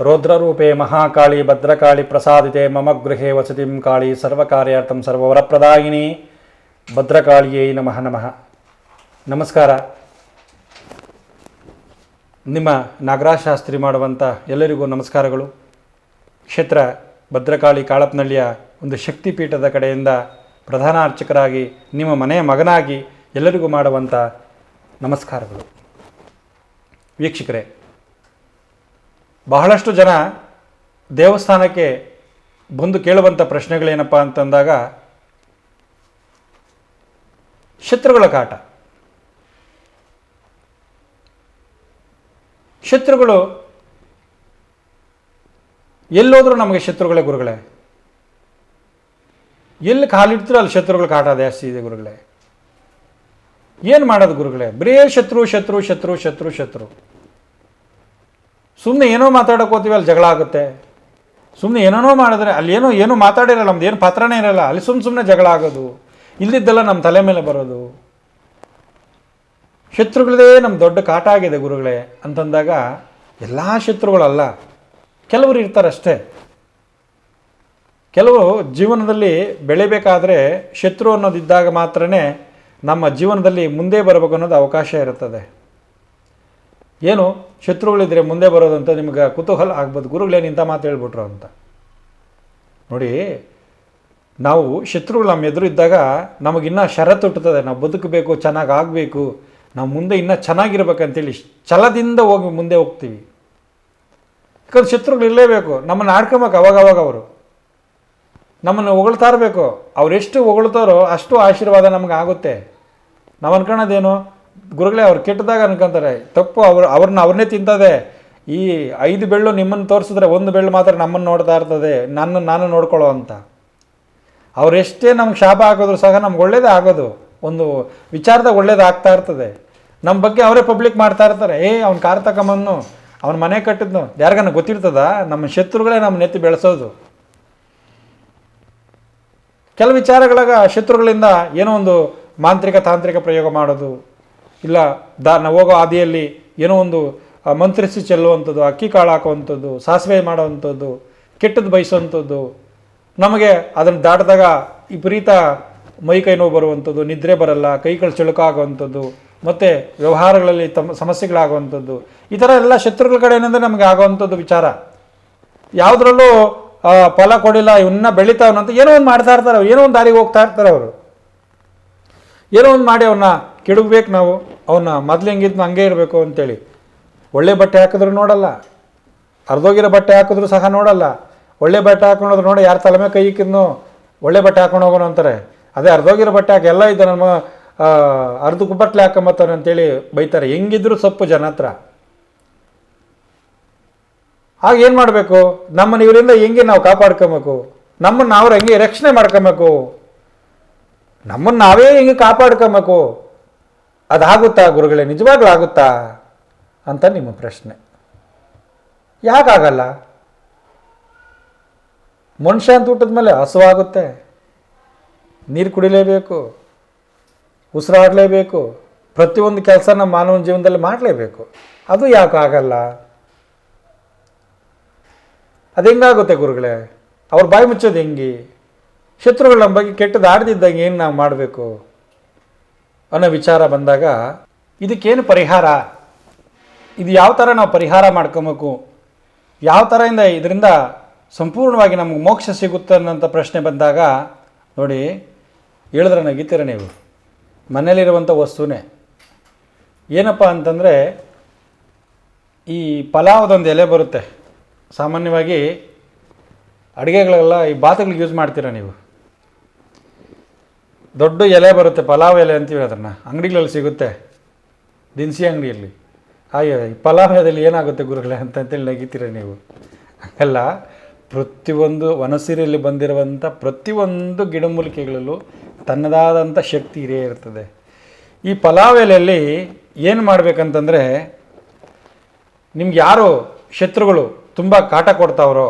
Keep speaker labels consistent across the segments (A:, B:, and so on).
A: ರೌದ್ರರೂಪೇ ಮಹಾಕಾಳಿ ಭದ್ರಕಾಳಿ ಪ್ರಸಾದಿತೆ ಮಮ ಗೃಹೇ ವಸತಿಂ ಕಾಳಿ ಸರ್ವಕಾರ್ಯಾರ್ಥಂ ಸರ್ವವರಪ್ರದಾಯಿನಿ. ಭದ್ರಕಾಳಿಯೇ ನಮಃ ನಮಃ. ನಮಸ್ಕಾರ. ನಿಮ್ಮ ನಾಗರಾಜ್ ಶಾಸ್ತ್ರಿ ಮಾಡುವಂಥ ಎಲ್ಲರಿಗೂ ನಮಸ್ಕಾರಗಳು. ಕ್ಷೇತ್ರ ಭದ್ರಕಾಳಿ ಕಾಳಪ್ನಳ್ಳಿಯ ಒಂದು ಶಕ್ತಿಪೀಠದ ಕಡೆಯಿಂದ ಪ್ರಧಾನ ಅರ್ಚಕರಾಗಿ ನಿಮ್ಮ ಮನೆಯ ಮಗನಾಗಿ ಎಲ್ಲರಿಗೂ ಮಾಡುವಂಥ ನಮಸ್ಕಾರಗಳು. ವೀಕ್ಷಕರೇ ಬಹಳಷ್ಟು ಜನ ದೇವಸ್ಥಾನಕ್ಕೆ ಬಂದು ಕೇಳುವಂಥ ಪ್ರಶ್ನೆಗಳೇನಪ್ಪ ಅಂತಂದಾಗ, ಶತ್ರುಗಳ ಕಾಟ. ಶತ್ರುಗಳು ಎಲ್ಲೋದ್ರೂ ನಮಗೆ ಶತ್ರುಗಳೇ ಗುರುಗಳೇ. ಎಲ್ಲಿ ಕಾಲಿಡ್ತೀರೋ ಅಲ್ಲಿ ಶತ್ರುಗಳ ಕಾಟ ಜಾಸ್ತಿ ಇದೆ ಗುರುಗಳೇ. ಏನು ಮಾಡೋದು ಗುರುಗಳೇ? ಬರೇ ಶತ್ರು ಶತ್ರು ಶತ್ರು ಶತ್ರು ಶತ್ರು. ಸುಮ್ಮನೆ ಏನೋ ಮಾತಾಡೋಕೆ ಹೋಗ್ತೀವಿ, ಅಲ್ಲಿ ಜಗಳ ಆಗುತ್ತೆ. ಸುಮ್ಮನೆ ಏನೇನೋ ಮಾಡಿದ್ರೆ, ಅಲ್ಲಿ ಏನೋ, ಏನೂ ಮಾತಾಡಿರಲ್ಲ, ನಮ್ದು ಏನು ಪಾತ್ರನೇ ಇರಲ್ಲ, ಅಲ್ಲಿ ಸುಮ್ಮನೆ ಸುಮ್ಮನೆ ಜಗಳ ಆಗೋದು. ಇಲ್ಲಿದ್ದೆಲ್ಲ ನಮ್ಮ ತಲೆ ಮೇಲೆ ಬರೋದು. ಶತ್ರುಗಳದೇ ನಮ್ಮ ದೊಡ್ಡ ಕಾಟ ಆಗಿದೆ ಗುರುಗಳೇ ಅಂತಂದಾಗ ಎಲ್ಲ ಶತ್ರುಗಳಲ್ಲ, ಕೆಲವರು ಇರ್ತಾರಷ್ಟೇ ಕೆಲವು ಜೀವನದಲ್ಲಿ ಬೆಳಿಬೇಕಾದ್ರೆ ಶತ್ರು ಅನ್ನೋದಿದ್ದಾಗ ಮಾತ್ರನೇ ನಮ್ಮ ಜೀವನದಲ್ಲಿ ಮುಂದೆ ಬರಬೇಕು ಅನ್ನೋದು ಅವಕಾಶ ಇರುತ್ತದೆ. ಏನು? ಶತ್ರುಗಳಿದ್ರೆ ಮುಂದೆ ಬರೋದಂತ ನಿಮ್ಗೆ ಕುತೂಹಲ ಆಗ್ಬೋದು. ಗುರುಗಳೇನು ಇಂಥ ಮಾತು ಹೇಳ್ಬಿಟ್ರು ಅಂತ. ನೋಡಿ, ನಾವು ಶತ್ರುಗಳು ನಮ್ಮ ಎದುರು ಇದ್ದಾಗ ನಮಗಿನ್ನೂ ಹುಟ್ಟುತ್ತದೆ. ನಾವು ಬದುಕಬೇಕು, ಚೆನ್ನಾಗಿ ಆಗಬೇಕು. ನಾವು ಮುಂದೆ ಇನ್ನೂ ಚೆನ್ನಾಗಿರ್ಬೇಕಂತೇಳಿ ಛಲದಿಂದ ಹೋಗಿ ಮುಂದೆ ಹೋಗ್ತೀವಿ. ಯಾಕಂದ್ರೆ ಶತ್ರುಗಳು ಇರಲೇಬೇಕು. ನಮ್ಮನ್ನು ಆಡ್ಕೊಬೇಕು ಅವಾಗ ಅವಾಗ ಅವರು. ನಮ್ಮನ್ನು ಹೊಗಳ್ತಾ ಇರಬೇಕು. ಅವರೆಷ್ಟು ಹೊಗಳ್ತಾರೋ ಅಷ್ಟು ಆಶೀರ್ವಾದ ನಮಗೆ ಆಗುತ್ತೆ. ನಾವು ಅನ್ಕೊಳ್ಳೋದೇನು ಗುರುಗಳೇ, ಅವ್ರು ಕೆಟ್ಟದಾಗ ಅನ್ಕೊಂತಾರೆ, ತಪ್ಪು, ಅವ್ರು, ಅವ್ರನ್ನ ಅವ್ರನ್ನೇ ತಿಂತದೆ. ಈ ಐದು ಬೆಳ್ಳು ನಿಮ್ಮನ್ನು ತೋರಿಸಿದ್ರೆ ಒಂದು ಬೆಳ್ಳು ಮಾತ್ರ ನಮ್ಮನ್ನು ನೋಡ್ತಾ ಇರ್ತದೆ, ನನ್ನ, ನಾನು ನೋಡ್ಕೊಳ್ಳೋ ಅಂತ. ಅವರೆಷ್ಟೇ ನಮ್ಗೆ ಶಾಪ ಹಾಕಿದ್ರು ಸಹ ನಮ್ಗೆ ಒಳ್ಳೇದೇ ಆಗೋದು. ಒಂದು ವಿಚಾರದಾಗ ಒಳ್ಳೇದು ಆಗ್ತಾ ಇರ್ತದೆ. ನಮ್ಮ ಬಗ್ಗೆ ಅವರೇ ಪಬ್ಲಿಕ್ ಮಾಡ್ತಾ ಇರ್ತಾರೆ. ಏ, ಅವ್ನು ಕಾರ್ ತಗೊಂಬನ್ನು ಅವ್ನ ಮನೆ ಕಟ್ಟಿದ್ನು. ಯಾರಿಗಾನ ಗೊತ್ತಿರ್ತದ? ನಮ್ಮ ಶತ್ರುಗಳೇ ನಮ್ಮ ನೆತ್ತಿ ಬೆಳೆಸೋದು. ಕೆಲವು ವಿಚಾರಗಳಾಗ ಶತ್ರುಗಳಿಂದ ಏನೋ ಒಂದು ಮಾಂತ್ರಿಕ ತಾಂತ್ರಿಕ ಪ್ರಯೋಗ ಮಾಡೋದು. ಇಲ್ಲ ದಾ ನಾವು ಹೋಗೋ ಹಾದಿಯಲ್ಲಿ ಏನೋ ಒಂದು ಮಂತ್ರಿಸಿ ಚೆಲ್ಲುವಂಥದ್ದು ಅಕ್ಕಿ ಕಾಳು ಹಾಕುವಂಥದ್ದು ಸಾಸಿವೆ ಮಾಡುವಂಥದ್ದು ಕೆಟ್ಟದ್ದು ಬಯಸುವಂಥದ್ದು ನಮಗೆ ಅದನ್ನು ದಾಟಿದಾಗ ವಿಪರೀತ ಮೈ ಕೈ ನೋವು ಬರುವಂಥದ್ದು ನಿದ್ರೆ ಬರಲ್ಲ ಕೈಗಳು ಚಳುಕಾಗುವಂಥದ್ದು ಮತ್ತು ವ್ಯವಹಾರಗಳಲ್ಲಿ ತಮ್ಮ ಸಮಸ್ಯೆಗಳಾಗುವಂಥದ್ದು ಈ ಥರ ಎಲ್ಲ ಶತ್ರುಗಳ ಕಡೆಯಿಂದ ನಮಗೆ ಆಗುವಂಥದ್ದು ವಿಚಾರ. ಯಾವುದ್ರಲ್ಲೂ ಫಲ ಕೊಡಿಲ್ಲ ಇವನ್ನ ಬೆಳೀತಾವನಂತ ಏನೋ ಒಂದು ಮಾಡ್ತಾ ಇರ್ತಾರೆ ಅವ್ರು, ಏನೋ ಒಂದು ದಾರಿಗೆ ಹೋಗ್ತಾ ಇರ್ತಾರೆ ಅವರು. ಏನೋ ಒಂದು ಮಾಡಿ ಅವನ್ನ ಕೆಡಗಬೇಕು ನಾವು. ಅವನ್ನ ಮೊದಲು ಹೆಂಗಿದ್ನ ಹಂಗೆ ಇರಬೇಕು ಅಂತೇಳಿ. ಒಳ್ಳೆ ಬಟ್ಟೆ ಹಾಕಿದ್ರು ನೋಡಲ್ಲ. ಅರ್ಧೋಗಿರೋ ಬಟ್ಟೆ ಹಾಕಿದ್ರು ಸಹ ನೋಡಲ್ಲ. ಒಳ್ಳೆ ಬಟ್ಟೆ ಹಾಕೊಂಡೋದ್ರು ನೋಡಿ ಯಾರು ತಲೆ ಮೇಲೆ ಕೈ ಒಳ್ಳೆ ಬಟ್ಟೆ ಹಾಕೊಂಡು ಹೋಗೋಣ ಅಂತಾರೆ. ಅದೇ ಅರ್ಧೋಗಿರೋ ಬಟ್ಟೆ ಹಾಕಿ ಎಲ್ಲ ಇದ್ದ ನಮ್ಮ ಅರ್ಧ ಕುಬ್ಬಟ್ಲೆ ಹಾಕೊಂಬತ್ತಾನೆ ಅಂತೇಳಿ ಬೈತಾರೆ. ಹೆಂಗಿದ್ರು ಸೊಪ್ಪು ಜನ ಹತ್ರ. ಆಗ ಏನು ಮಾಡಬೇಕು? ನಮ್ಮನ್ನು ಇವರಿಂದ ಹೆಂಗೆ ನಾವು ಕಾಪಾಡ್ಕೊಬೇಕು? ನಮ್ಮನ್ನು ಅವ್ರು ಹೆಂಗೆ ರಕ್ಷಣೆ ಮಾಡ್ಕೊಬೇಕು? ನಮ್ಮನ್ನು ನಾವೇ ಹೆಂಗೆ ಕಾಪಾಡ್ಕೊಬೇಕು? ಅದಾಗುತ್ತಾ ಗುರುಗಳೇ? ನಿಜವಾಗ್ಲೂ ಆಗುತ್ತಾ ಅಂತ ನಿಮ್ಮ ಪ್ರಶ್ನೆ. ಯಾಕಾಗಲ್ಲ? ಮನುಷ್ಯ ಅಂತ ಊಟದ ಮೇಲೆ ಹಸುವಾಗುತ್ತೆ ನೀರು ಕುಡಿಲೇಬೇಕು. ಉಸಿರಾಡಲೇಬೇಕು. ಪ್ರತಿಯೊಂದು ಕೆಲಸನ ಮಾನವನ ಜೀವನದಲ್ಲಿ ಮಾಡಲೇಬೇಕು. ಅದು ಯಾಕೆ ಆಗಲ್ಲ ಅದು ಹೆಂಗಾಗುತ್ತೆ ಗುರುಗಳೇ? ಅವ್ರ ಬಾಯಿ ಮುಚ್ಚೋದು ಹೆಂಗೆ? ಶತ್ರುಗಳ ನಮ್ಮ ಬಗ್ಗೆ ಕೆಟ್ಟದ್ದು ಏನು ನಾವು ಮಾಡಬೇಕು? ಅನ್ನೋ ವಿಚಾರ ಬಂದಾಗ ಇದಕ್ಕೇನು ಪರಿಹಾರ? ಇದು ಯಾವ ಥರ ನಾವು ಪರಿಹಾರ ಮಾಡ್ಕೊಬೇಕು? ಯಾವ ಥರದಿಂದ ಇದರಿಂದ ಸಂಪೂರ್ಣವಾಗಿ ನಮಗೆ ಮೋಕ್ಷ ಸಿಗುತ್ತೆ ಅನ್ನೋಂಥ ಪ್ರಶ್ನೆ ಬಂದಾಗ, ನೋಡಿ, ಹೇಳಿದ್ರೆ ನಗೀತೀರ ನೀವು. ಮನೇಲಿರುವಂಥ ವಸ್ತುನೇ. ಏನಪ್ಪ ಅಂತಂದರೆ, ಈ ಪಲಾವದೊಂದು ಎಲೆ ಬರುತ್ತೆ. ಸಾಮಾನ್ಯವಾಗಿ ಅಡುಗೆಗಳೆಲ್ಲ ಈ ಬಾತುಗಳಿಗೆ ಯೂಸ್ ಮಾಡ್ತೀರಾ ನೀವು? ದೊಡ್ಡ ಎಲೆ ಬರುತ್ತೆ, ಪಲಾವ್ ಎಲೆ ಅಂತೀವಿ ಅದನ್ನು. ಅಂಗಡಿಗಳಲ್ಲಿ ಸಿಗುತ್ತೆ. ದಿನಸಿ ಅಂಗಡಿಯಲ್ಲಿ. ಈ ಪಲಾವ್ ಎಲೆಯಲ್ಲಿ ಏನಾಗುತ್ತೆ ಗುರುಗಳೇ ಅಂತ ಅಂತೇಳಿ ನಗಿತೀರ ನೀವು? ಹಂಗಲ್ಲ ಪ್ರತಿಯೊಂದು ವನಸಿರಿಯಲ್ಲಿ ಬಂದಿರುವಂಥ ಪ್ರತಿಯೊಂದು ಗಿಡಮೂಲಿಕೆಗಳಲ್ಲೂ ತನ್ನದಾದಂಥ ಶಕ್ತಿ ಇರೇ ಇರ್ತದೆ. ಈ ಪಲಾವ್ ಎಲೆಯಲ್ಲಿ ಏನು ಮಾಡಬೇಕಂತಂದರೆ, ನಿಮ್ಗೆ ಯಾರು ಶತ್ರುಗಳು ತುಂಬ ಕಾಟ ಕೊಡ್ತಾವ್ರೋ,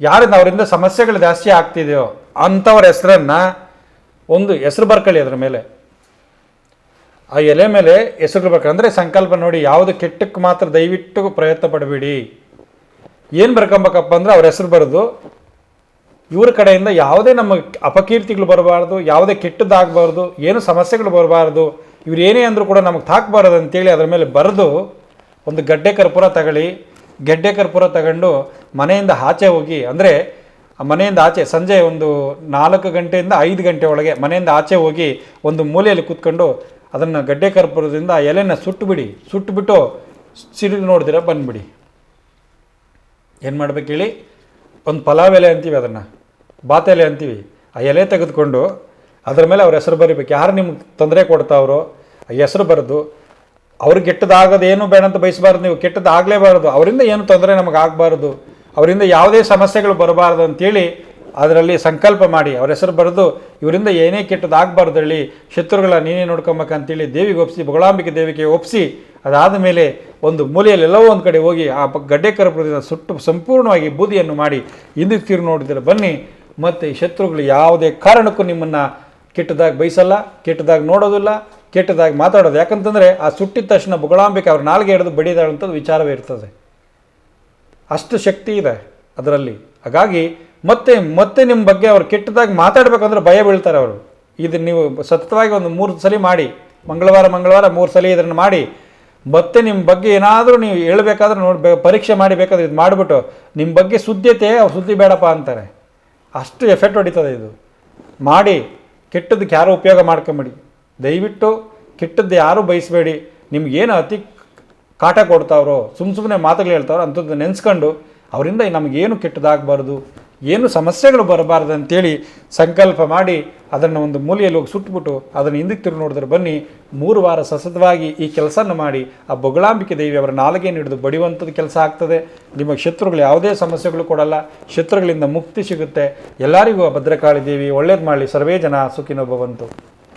A: ಯಾರಿಂದ ಅವರಿಂದ ಸಮಸ್ಯೆಗಳು ಜಾಸ್ತಿ ಆಗ್ತಿದೆಯೋ ಅಂಥವ್ರ ಹೆಸರನ್ನು ಒಂದು ಹೆಸರು ಬರ್ಕೊಳ್ಳಿ ಅದ್ರ ಮೇಲೆ. ಆ ಎಲೆ ಮೇಲೆ ಹೆಸರು ಅಂದರೆ ಸಂಕಲ್ಪ ನೋಡಿ ಯಾವುದು ಕೆಟ್ಟಕ್ಕೆ ಮಾತ್ರ ದಯವಿಟ್ಟು ಪ್ರಯತ್ನ ಪಡಬೇಡಿ. ಏನು ಬರ್ಕೊಬೇಕಪ್ಪ ಅಂದ್ರೆ ಅವ್ರ ಹೆಸರು ಬರೆದು ಇವ್ರ ಕಡೆಯಿಂದ ಯಾವುದೇ ನಮ್ಮ ಅಪಕೀರ್ತಿಗಳು ಬರಬಾರ್ದು, ಯಾವುದೇ ಕೆಟ್ಟದ್ದಾಗಬಾರ್ದು, ಏನು ಸಮಸ್ಯೆಗಳು ಬರಬಾರ್ದು, ಇವ್ರು ಏನೇ ಅಂದರೂ ಕೂಡ ನಮಗೆ ತಾಕಬಾರದು ಅಂತೇಳಿ ಅದರ ಮೇಲೆ ಬರೆದು ಒಂದು ಗಡ್ಡೆ ಕರ್ಪೂರ ತಗೊಳ್ಳಿ ಗಡ್ಡೆ ಕರ್ಪೂರ ತಗೊಂಡು ಮನೆಯಿಂದ ಆಚೆ ಹೋಗಿ, ಅಂದರೆ ಮನೆಯಿಂದ ಆಚೆ, ಸಂಜೆ ಒಂದು ನಾಲ್ಕು ಗಂಟೆಯಿಂದ ಐದು ಗಂಟೆ ಒಳಗೆ ಮನೆಯಿಂದ ಆಚೆ ಹೋಗಿ ಒಂದು ಮೂಲೆಯಲ್ಲಿ ಕೂತ್ಕೊಂಡು ಅದನ್ನು ಗಡ್ಡೆ ಕರ್ಪೂರದಿಂದ ಎಲೆನ ಸುಟ್ಟುಬಿಡಿ, ಸುಟ್ಟುಬಿಟ್ಟು ಸಿಡಿದು ನೋಡಿದಿರ ಬಂದ್ಬಿಡಿ. ಏನು ಮಾಡ್ಬೇಕು ಹೇಳಿ? ಒಂದು ಪಲಾವ್ ಎಲೆ ಅಂತೀವಿ ಅದನ್ನು, ಬಾತ್ ಎಲೆ ಅಂತೀವಿ. ಆ ಎಲೆ ತೆಗೆದುಕೊಂಡು ಅದರ ಮೇಲೆ ಅವ್ರ ಹೆಸರು ಬರಿಬೇಕು. ಯಾರು ನಿಮ್ಗೆ ತೊಂದರೆ ಕೊಡ್ತಾವ್ರೋ ಆ ಹೆಸರು ಬರೆದು ಅವ್ರಿಗೆ ಕೆಟ್ಟದಾಗೋದು ಏನು ಬೇಡ ಅಂತ ಬಯಸಬಾರ್ದು ನೀವು ಕೆಟ್ಟದ್ದು ಆಗಲೇಬಾರ್ದು ಅವರಿಂದ ಏನು ತೊಂದರೆ ನಮಗೆ ಆಗಬಾರ್ದು ಅವರಿಂದ ಯಾವುದೇ ಸಮಸ್ಯೆಗಳು ಬರಬಾರ್ದು ಅಂತೇಳಿ ಅದರಲ್ಲಿ ಸಂಕಲ್ಪ ಮಾಡಿ, ಅವ್ರ ಹೆಸರು ಬರೆದು, ಇವರಿಂದ ಏನೇ ಕೆಟ್ಟದ್ದು ಆಗಬಾರ್ದು ಹೇಳಿ, ಶತ್ರುಗಳ ನೀನೇ ನೋಡ್ಕೊಬೇಕಂತೇಳಿ ದೇವಿಗೆ ಒಪ್ಪಿಸಿ, ಬೊಗಳಾಂಬಿಕೆ ದೇವಿಗೆ ಒಪ್ಪಿಸಿ, ಅದಾದ ಮೇಲೆ ಒಂದು ಮೂಲೆಯಲ್ಲಿ ಎಲ್ಲವೋ ಒಂದು ಕಡೆ ಹೋಗಿ ಆ ಗಡ್ಡೆ ಕರ್ಪೂರದಿಂದ ಸುಟ್ಟು ಸಂಪೂರ್ಣವಾಗಿ ಬೂದಿಯನ್ನು ಮಾಡಿ ಹಿಂದಕ್ಕೆ ತಿರು ನೋಡಿದರೆ ಬನ್ನಿ, ಮತ್ತು ಈ ಶತ್ರುಗಳು ಯಾವುದೇ ಕಾರಣಕ್ಕೂ ನಿಮ್ಮನ್ನು ಕೆಟ್ಟದಾಗಿ ಬಯಸಲ್ಲ ಕೆಟ್ಟದಾಗಿ ನೋಡೋದಿಲ್ಲ, ಕೆಟ್ಟದಾಗಿ ಮಾತಾಡೋದು. ಯಾಕಂತಂದರೆ ಆ ಸುಟ್ಟಿದ ತಕ್ಷಣ ಬುಗಳಾಂಬಿಕೆ ಅವ್ರ ನಾಲ್ಗೆ ಹಿಡಿದು ಬಡಿದಾಳಂಥದ್ದು ವಿಚಾರವೇ ಇರ್ತದೆ. ಅಷ್ಟು ಶಕ್ತಿ ಇದೆ ಅದರಲ್ಲಿ. ಹಾಗಾಗಿ ಮತ್ತೆ ಮತ್ತೆ ನಿಮ್ಮ ಬಗ್ಗೆ ಅವ್ರು ಕೆಟ್ಟದಾಗಿ ಮಾತಾಡಬೇಕಂದ್ರೆ ಭಯ ಬೀಳ್ತಾರೆ ಅವರು. ಇದು ನೀವು ಸತತವಾಗಿ ಒಂದು ಮೂರು ಸಲ ಮಾಡಿ, ಮಂಗಳವಾರ ಮಂಗಳವಾರ ಮೂರು ಸಲ ಇದನ್ನು ಮಾಡಿ, ಮತ್ತೆ ನಿಮ್ಮ ಬಗ್ಗೆ ಏನಾದರೂ ನೀವು ಹೇಳಬೇಕಾದ್ರೆ ನೋಡಿ ಪರೀಕ್ಷೆ ಮಾಡಿ ಬೇಕಾದ್ರೆ ಇದು ಮಾಡಿಬಿಟ್ಟು, ನಿಮ್ಮ ಬಗ್ಗೆ ಸುದ್ದಿತೆ ಅವ್ರು ಸುದ್ದಿ ಬೇಡಪ್ಪ ಅಂತಾರೆ. ಅಷ್ಟು ಎಫೆಕ್ಟ್ ಹೊಡಿತದೆ ಇದು. ಮಾಡಿ ಕೆಟ್ಟದಕ್ಕೆ ಯಾರು ಉಪಯೋಗ ಮಾಡ್ಕೊಂಬಿಡಿ. ದಯವಿಟ್ಟು ಕೆಟ್ಟದ್ದು ಯಾರೂ ಬಯಸಬೇಡಿ. ನಿಮ್ಗೇನು ಅತಿ ಕಾಟ ಕೊಡ್ತಾವ್ರೋ ಸುಮ್ಮ ಸುಮ್ಮನೆ ಮಾತುಗಳು ಹೇಳ್ತಾವ್ರೋ ಅಂಥದ್ದು ನೆನೆಸ್ಕೊಂಡು ಅವರಿಂದ ನಮಗೇನು ಕೆಟ್ಟದಾಗಬಾರ್ದು, ಏನು ಸಮಸ್ಯೆಗಳು ಬರಬಾರ್ದು ಅಂತೇಳಿ ಸಂಕಲ್ಪ ಮಾಡಿ ಅದನ್ನು ಒಂದು ಮೂಲೆಯಲ್ಲಿ ಹೋಗಿ ಸುಟ್ಬಿಟ್ಟು ಅದನ್ನು ಹಿಂದಕ್ಕೆ ತಿರು ನೋಡಿದ್ರೆ ಬನ್ನಿ, ಮೂರು ವಾರ ಸತತವಾಗಿ ಈ ಕೆಲಸನ ಮಾಡಿ ಆ ಬೊಗಳಾಂಬಿಕೆ ದೇವಿ ಅವರ ನಾಲ್ಗೆ ಹಿಡಿದು ಬಡಿಯುವಂಥದ್ದು ಕೆಲಸ ಆಗ್ತದೆ. ನಿಮಗೆ ಶತ್ರುಗಳು ಯಾವುದೇ ಸಮಸ್ಯೆಗಳು ಕೊಡಲ್ಲ, ಶತ್ರುಗಳಿಂದ ಮುಕ್ತಿ ಸಿಗುತ್ತೆ. ಎಲ್ಲರಿಗೂ ಆ ಭದ್ರಕಾಳಿ ದೇವಿ ಒಳ್ಳೇದು ಮಾಡಲಿ, ಸರ್ವೇ ಜನ ಸುಖಿನೋ ಭವಂತು.